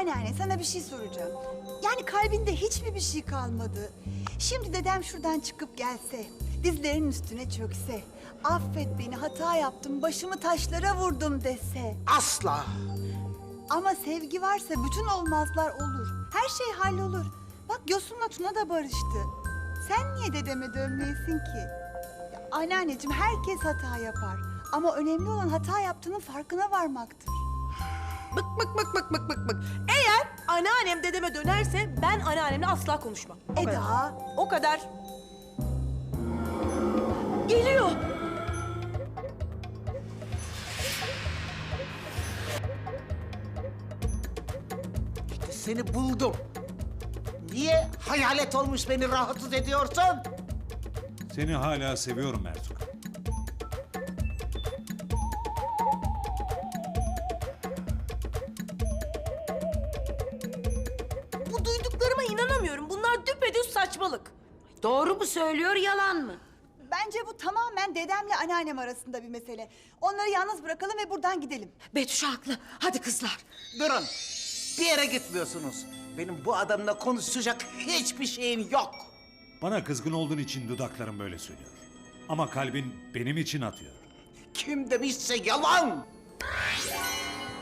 Anneanne sana bir şey soracağım. Yani kalbinde hiç mi bir şey kalmadı? Şimdi dedem şuradan çıkıp gelse, dizlerinin üstüne çökse, affet beni hata yaptım, başımı taşlara vurdum dese. Asla. Ama sevgi varsa bütün olmazlar olur. Her şey hallolur. Bak Yosun'la Tuna da barıştı. Sen niye dedeme dönmeyesin ki? Ya anneanneciğim herkes hata yapar. Ama önemli olan hata yaptığının farkına varmaktır. Bık bık bık bık bık anneannem dedeme dönerse ben anneannemle asla konuşmam. O kadar. Eda, O kadar. Geliyor. Seni buldum. Niye hayalet olmuş beni rahatsız ediyorsun? Seni hala seviyorum Mertuk. Saçmalık. Doğru mu söylüyor, yalan mı? bence bu tamamen dedemle anneannem arasında bir mesele. Onları yalnız bırakalım ve buradan gidelim. Betüş haklı. Hadi kızlar. Durun. Bir yere gitmiyorsunuz. Benim bu adamla konuşacak hiçbir şeyim yok. Bana kızgın olduğun için dudaklarım böyle söylüyor. Ama kalbin benim için atıyor. Kim demişse yalan.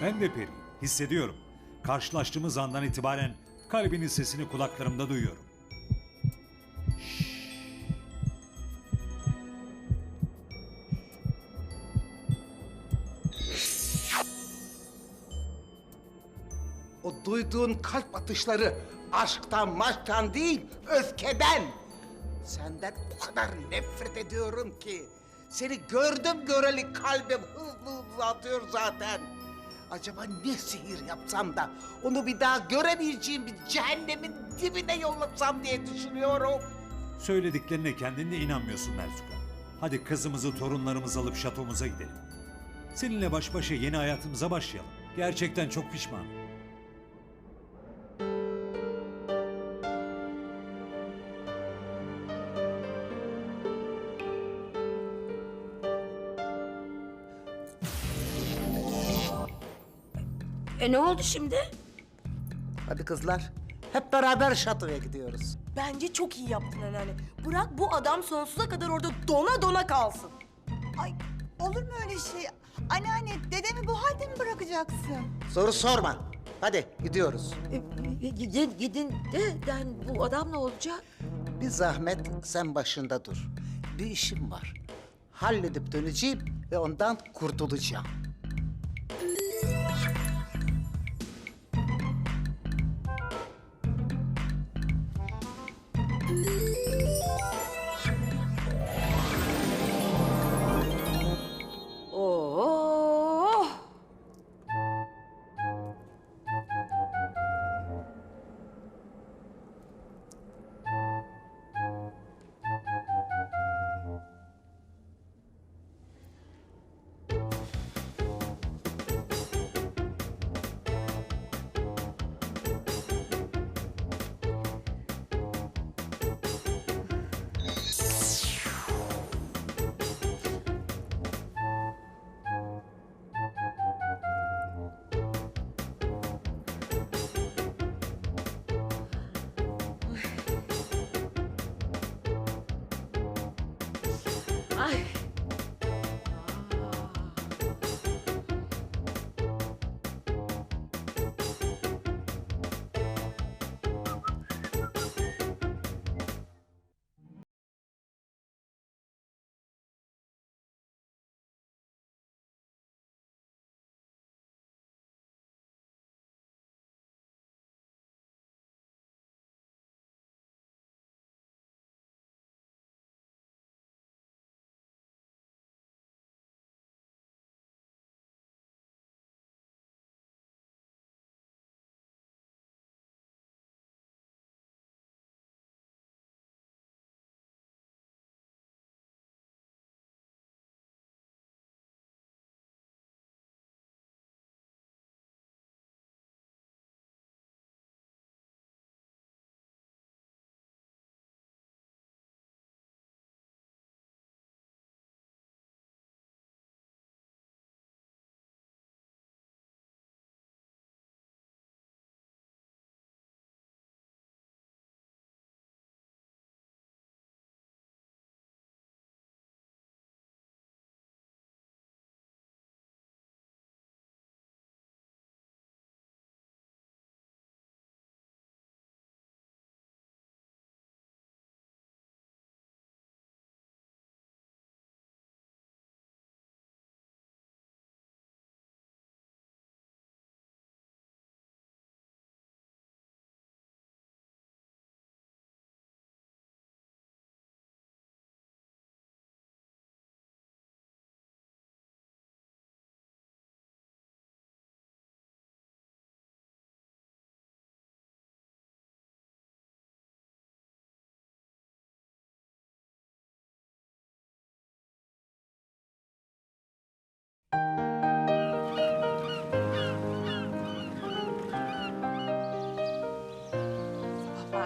Ben de Peri, hissediyorum. Karşılaştığımız andan itibaren kalbinin sesini kulaklarımda duyuyorum. Duyduğun kalp atışları aşktan maşktan değil, öfkeden. Senden o kadar nefret ediyorum ki. Seni gördüm göreli kalbim hızlı hızlı atıyor zaten. Acaba ne sihir yapsam da onu bir daha göremeyeceğim bir cehennemin dibine yollasam diye düşünüyorum. Söylediklerine kendin de inanmıyorsun Merzuka. Hadi kızımızı, torunlarımızı alıp şatomuza gidelim. Seninle baş başa yeni hayatımıza başlayalım. Gerçekten çok pişmanım. E ne oldu şimdi? Hadi kızlar, hep beraber şatoya gidiyoruz. Bence çok iyi yaptın anneanne. Bırak bu adam sonsuza kadar orada dona dona kalsın. Ay olur mu öyle şey? Anneanne dedemi bu halde mi bırakacaksın? Soru sorma. Hadi gidiyoruz. E, Gidin, gidin de yani bu adam ne olacak? Bir zahmet sen başında dur. Bir işim var. Halledip döneceğim ve ondan kurtulacağım. Ay.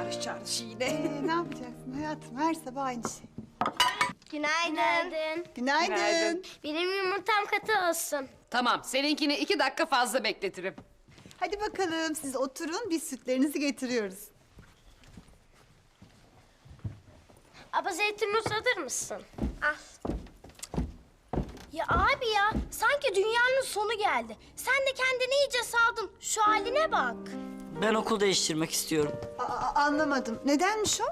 Bağırış çağırış yine. Ee, ne yapacaksın hayatım? Her sabah aynı şey. Günaydın. Günaydın. Benim yumurtam katı olsun. Tamam, seninkini iki dakika fazla bekletirim. Hadi bakalım siz oturun biz sütlerinizi getiriyoruz. Aba zeytin alır mısın? Al. Ya abi ya, sanki dünyanın sonu geldi. Sen de kendini iyice saldın. Şu haline bak. Ben okul değiştirmek istiyorum. Aa, anlamadım. Nedenmiş o?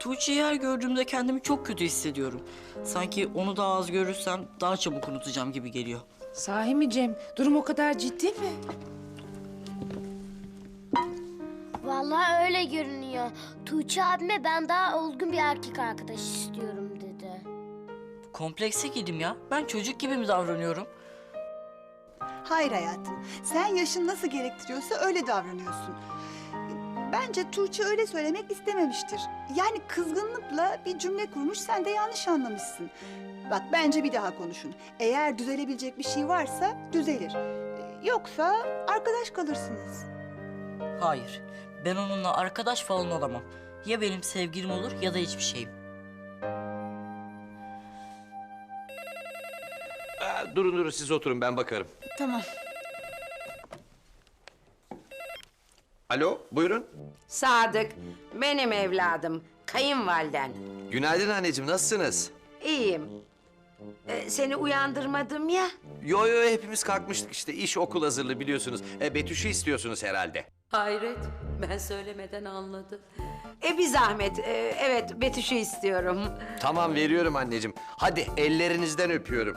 Tuğçe'yi her gördüğümde kendimi çok kötü hissediyorum. Sanki onu daha az görürsem daha çabuk unutacağım gibi geliyor. Sahi mi Cem? Durum o kadar ciddi mi? Vallahi öyle görünüyor. Tuğçe abime ben daha olgun bir erkek arkadaş istiyorum dedi. Komplekse girdim ya. Ben çocuk gibi mi davranıyorum? Hayır hayatım. Sen yaşın nasıl gerektiriyorsa öyle davranıyorsun. Bence Tuğçe öyle söylemek istememiştir. Yani kızgınlıkla bir cümle kurmuş sen de yanlış anlamışsın. Bak bence bir daha konuşun. Eğer düzelebilecek bir şey varsa düzelir. Yoksa arkadaş kalırsınız. Hayır. Ben onunla arkadaş falan olamam. Ya benim sevgilim olur ya da hiçbir şeyim. Durun durun siz oturun ben bakarım. Tamam. Alo buyurun. Sadık, benim evladım, kayınvaliden. Günaydın anneciğim nasılsınız? İyiyim. Ee, seni uyandırmadım ya. Yo yo hepimiz kalkmıştık işte iş okul hazırlığı biliyorsunuz. E, Betüş'ü istiyorsunuz herhalde. Hayret, ben söylemeden anladı. E bir zahmet, e, evet Betüş'ü istiyorum. Tamam veriyorum anneciğim. Hadi ellerinizden öpüyorum.